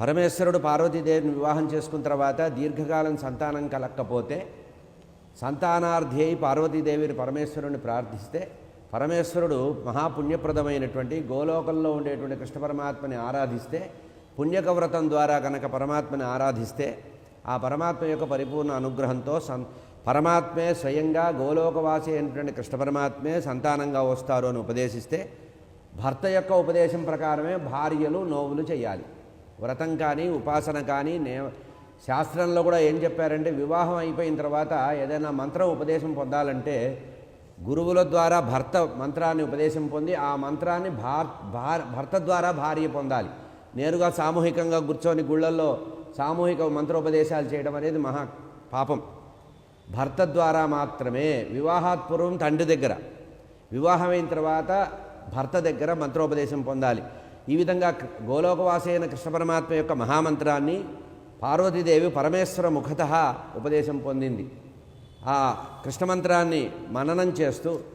పరమేశ్వరుడు పార్వతీదేవిని వివాహం చేసుకున్న తర్వాత దీర్ఘకాలం సంతానం కలక్కపోతే సంతానార్థ్యై పార్వతీదేవిని పరమేశ్వరుని ప్రార్థిస్తే పరమేశ్వరుడు మహాపుణ్యప్రదమైనటువంటి గోలోకంలో ఉండేటువంటి కృష్ణ పరమాత్మని ఆరాధిస్తే పుణ్యక వ్రతం ద్వారా కనుక పరమాత్మని ఆరాధిస్తే ఆ పరమాత్మ యొక్క పరిపూర్ణ అనుగ్రహంతో సం పరమాత్మే స్వయంగా గోలోకవాసి అయినటువంటి కృష్ణ పరమాత్మే సంతానంగా వస్తారు అని ఉపదేశిస్తే భర్త యొక్క ఉపదేశం ప్రకారమే భార్యలు నోవులు చేయాలి. వ్రతం కానీ ఉపాసన కానీ నే శాస్త్రంలో కూడా ఏం చెప్పారంటే వివాహం అయిపోయిన తర్వాత ఏదైనా మంత్రం ఉపదేశం పొందాలంటే గురువుల ద్వారా భర్త మంత్రాన్ని ఉపదేశం పొంది ఆ మంత్రాన్ని భార్ భార్ భర్త ద్వారా భార్య పొందాలి. నేరుగా సామూహికంగా కూర్చొని గుళ్ళల్లో సామూహిక మంత్రోపదేశాలు చేయడం అనేది మహా పాపం. భర్త ద్వారా మాత్రమే వివాహాత్ పూర్వం తండ్రి దగ్గర. వివాహమైన తర్వాత భర్త దగ్గర మంత్రోపదేశం పొందాలి. ఈ విధంగా కృ- గోలోకవాసి అయిన కృష్ణ పరమాత్మ యొక్క మహామంత్రాన్ని పార్వతీదేవి పరమేశ్వర ముఖత ఉపదేశం పొందింది. ఆ కృష్ణమంత్రాన్ని మననం చేస్తూ